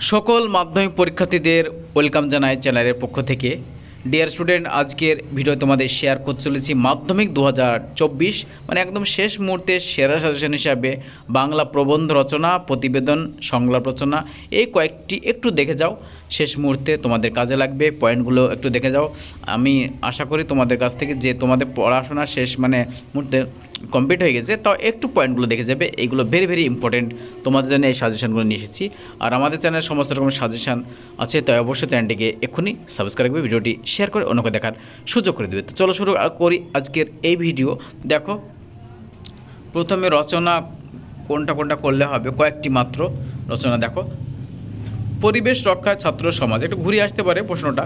সকল মাধ্যমিক পরীক্ষার্থীদের ওয়েলকাম জানায় চ্যানেলের পক্ষ থেকে। ডিয়ার স্টুডেন্ট আজকের ভিডিও তোমাদের শেয়ার করতে চলেছি মাধ্যমিক দু হাজার চব্বিশ মানে একদম শেষ মুহূর্তে সেরা সাজেশন হিসাবে বাংলা প্রবন্ধ রচনা, প্রতিবেদন সংলাপ রচনা, এই কয়েকটি একটু দেখে যাও। শেষ মুহূর্তে তোমাদের কাজে লাগবে পয়েন্টগুলো একটু দেখে যাও। আমি আশা করি তোমাদের কাছ থেকে যে তোমাদের পড়াশোনা শেষ মানে মুহূর্তে কমপ্লিট হয়ে গেছে, তাও একটু পয়েন্টগুলো দেখে যাবে। এইগুলো ভেরি ভেরি ইম্পর্টেন্ট তোমাদের জন্য এই সাজেশনগুলো নিয়ে এসেছি। আর আমাদের চ্যানেলে সমস্ত রকম সাজেশান আছে, তাই অবশ্যই চ্যানেলটিকে এক্ষুনি সাবস্ক্রাইব করে ভিডিওটি শেয়ার করে অন্যকে দেখার সুযোগ করে দেবে। তো চলো শুরু করি আজকের এই ভিডিও দেখো, প্রথমে রচনা কোনটা কোনটা করলে হবে, কয়েকটি মাত্র রচনা দেখো। পরিবেশ রক্ষায় ছাত্র সমাজ, একটু ঘুরিয়ে আসতে পারে প্রশ্নটা।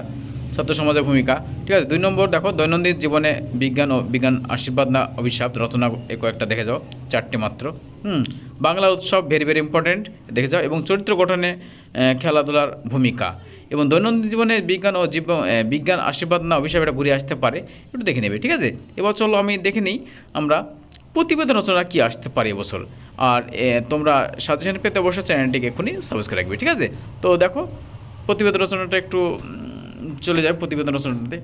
ছাত্র সমাজের ভূমিকা, ঠিক আছে? দুই নম্বর দেখো, দৈনন্দিন জীবনে বিজ্ঞান ও বিজ্ঞান আশীর্বাদ না অভিশাপ, রচনা এ কয়েকটা দেখে যাও, চারটে মাত্র। হুম, বাংলার উৎসব ভেরি ভেরি ইম্পর্টেন্ট দেখে যাও। এবং চরিত্র গঠনে খেলাধুলার ভূমিকা। এবং দৈনন্দিন জীবনে বিজ্ঞান ও জীব বিজ্ঞান আশীর্বাদ না অভিশাপ এটা ঘুরে আসতে পারে, একটু দেখে নেবে, ঠিক আছে? এবার চলো আমি দেখে নিই আমরা প্রতিবেদন রচনা কী আসতে পারে এবছর। আর তোমরা সাজেশন পেতে অবশ্যই চ্যানেলটিকে এখনই সাবস্ক্রাইব রাখবে, ঠিক আছে? তো দেখো, প্রতিবেদন রচনাটা একটু চলে যায় প্রতিবেদন রচনাতে।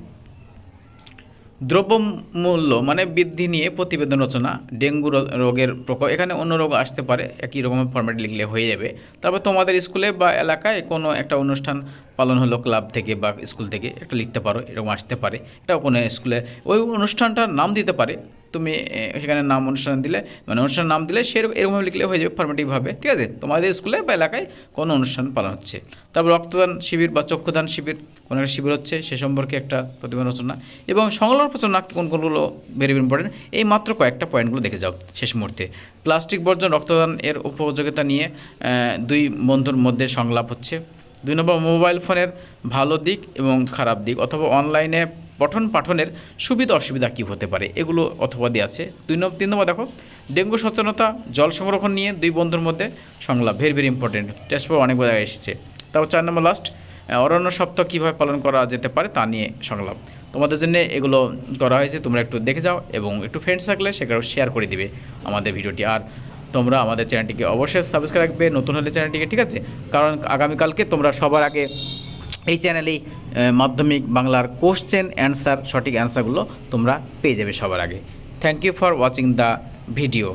দ্রব্যমূল্য মানে বৃদ্ধি নিয়ে প্রতিবেদন রচনা, ডেঙ্গু রোগের প্রকোপ, এখানে অন্য রোগ আসতে পারে, একই রকম ফর্মেট লিখলে হয়ে যাবে। তারপর তোমাদের স্কুলে বা এলাকায় কোনো একটা অনুষ্ঠান পালন হলো ক্লাব থেকে বা স্কুল থেকে, একটা লিখতে পারো, এরকম আসতে পারে। এটা কোনো স্কুলে, ওই অনুষ্ঠানটার নাম দিতে পারে। তুমি সেখানে নাম অনুষ্ঠান দিলে মানে অনুষ্ঠানের নাম দিলে সেরকম এরকমভাবে লিখলে হয়ে যাবে ফর্মেটিভভাবে ঠিক আছে? তোমাদের স্কুলে বা এলাকায় কোনো অনুষ্ঠান পালন হচ্ছে। তারপর রক্তদান শিবির বা চক্ষুদান শিবির, কোনো একটা শিবির হচ্ছে, সে সম্পর্কে একটা প্রতিবেদন রচনা। এবং সংলাপ রচনা কোন কোনগুলো ভেরি ইম্পর্টেন্ট এই মাত্র কয়েকটা পয়েন্টগুলো দেখে যাও শেষ মুহূর্তে। প্লাস্টিক বর্জন, রক্তদান এর উপযোগিতা নিয়ে দুই বন্ধুর মধ্যে সংলাপ হচ্ছে। দুই নম্বর মোবাইল ফোনের ভালো দিক এবং খারাপ দিক, অথবা অনলাইনে পঠন পাঠনের সুবিধা অসুবিধা কী হতে পারে? এগুলো অথবা দিয়ে আছে। দুই নম্বর, তিন নম্বর দেখো, ডেঙ্গু সচেতনতা, জল সংরক্ষণ নিয়ে দুই বন্ধুর মধ্যে সংলাপ very very important test paper অনেক জায়গায় এসেছে। তারপর চার নম্বর লাস্ট অরণ্য সপ্তাহ কীভাবে পালন করা যেতে পারে তা নিয়ে সংলাপ। তোমাদের জন্য এগুলো করা হয়েছে, তোমরা একটু দেখে যাও এবং একটু ফ্রেন্ডস থাকলে সেগুলো শেয়ার করে দিবে আমাদের ভিডিওটি। আর তোমরা আমাদের চ্যানেলটিকে অবশ্যই সাবস্ক্রাইব রাখবে, নতুন হলে চ্যানেলটিকে ঠিক আছে? কারণ আগামীকালকে তোমরা সবার আগে এই চ্যানেলেই মাধ্যমিক বাংলার কোশ্চেন অ্যান্সার সঠিক অ্যান্সারগুলো তোমরা পেয়ে যাবে সবার আগে। Thank you for watching the video